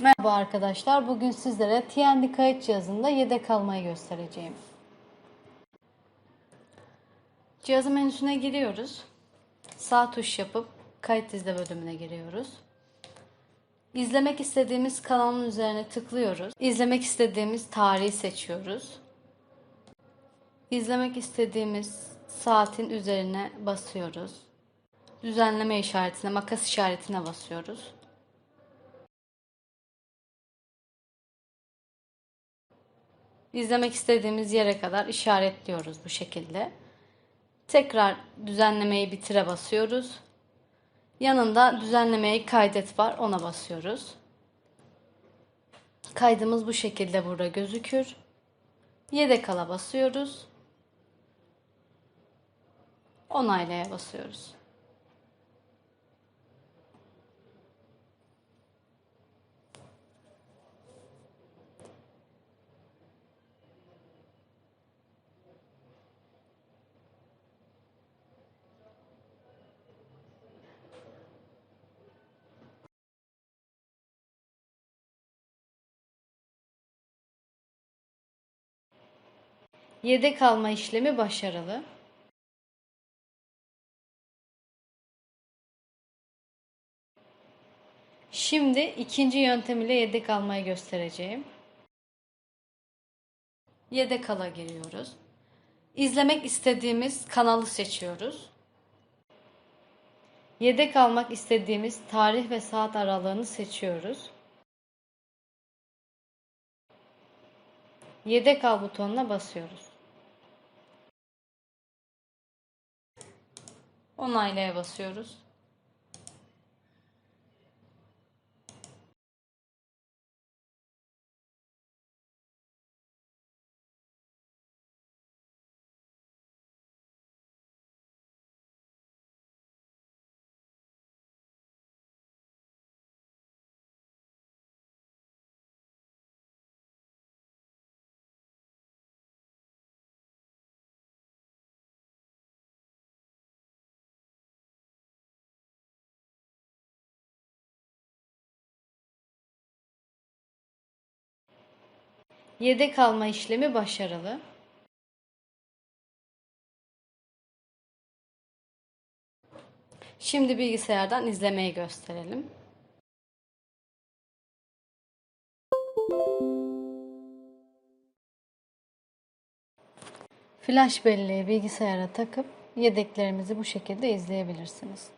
Merhaba arkadaşlar. Bugün sizlere TND kayıt cihazında yedek almayı göstereceğim. Cihazın menüsüne giriyoruz. Sağ tuş yapıp kayıt izle bölümüne giriyoruz. İzlemek istediğimiz kanalın üzerine tıklıyoruz. İzlemek istediğimiz tarihi seçiyoruz. İzlemek istediğimiz saatin üzerine basıyoruz. Düzenleme işaretine, makas işaretine basıyoruz. İzlemek istediğimiz yere kadar işaretliyoruz bu şekilde. Tekrar düzenlemeyi bitire basıyoruz. Yanında düzenlemeyi kaydet var ona basıyoruz. Kaydımız bu şekilde burada gözükür. Yedek ala basıyoruz. Onaylaya basıyoruz. Yedek alma işlemi başarılı. Şimdi ikinci yöntem ile yedek almayı göstereceğim. Yedek ala giriyoruz. İzlemek istediğimiz kanalı seçiyoruz. Yedek almak istediğimiz tarih ve saat aralığını seçiyoruz. Yedek al butonuna basıyoruz. Onaylaya basıyoruz. Yedek alma işlemi başarılı. Şimdi bilgisayardan izlemeyi gösterelim. Flash belleği bilgisayara takıp yedeklerimizi bu şekilde izleyebilirsiniz.